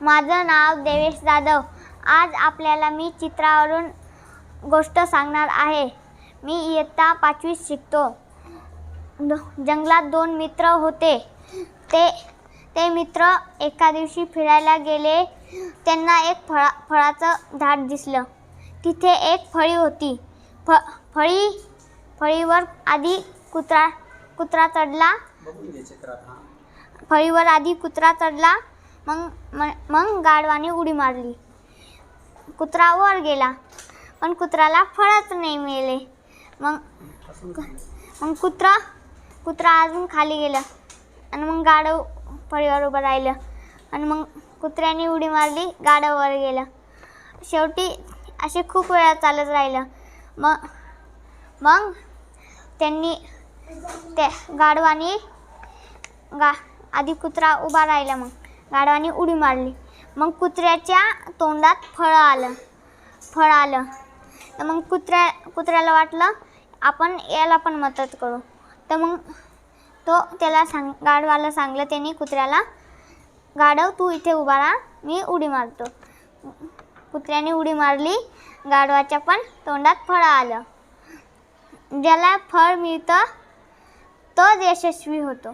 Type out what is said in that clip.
माझं नाव देवेश जाधव. आज आपल्याला मी चित्रावरून गोष्ट सांगणार आहे. मी इयत्ता पाचवीत शिकतो. जंगलात दोन मित्र होते. ते ते मित्र एका दिवशी फिरायला गेले. त्यांना एक फळा फळाचं झाड दिसलं. तिथे एक फळी होती. फ फळी फळीवर आधी कुत्रा कुत्रा चढला. फळीवर आधी कुत्रा चढला. मग मग गाढवाने उडी मारली. कुत्रा वर गेला पण कुत्राला फळच नाही मिळाले. मग मग कुत्रा कुत्रा अजून खाली गेला आणि मग गाढव फळीवर उभं राहिलं आणि मग कुत्र्याने उडी मारली गाढव गेलं. शेवटी असे खूप वेळा चालत राहिलं. मग मग त्यांनी त्या गाढवाने गा आधी कुत्रा उभा राहिला मग. गाढवाने उडी मारली. मग कुत्र्याच्या तोंडात फळं आलं. फळ आलं. तर मग कुत्र्या कुत्र्याला वाटलं आपण याला पण मदत करू. तर मग तो त्याला सांग गाढवाला सांगलं त्याने कुत्र्याला गाढव तू इथे उभा राहा मी उडी मारतो. कुत्र्याने उडी मारली गाढवाच्या पण तोंडात फळं आलं. ज्याला फळ मिळतं तोच यशस्वी होतो.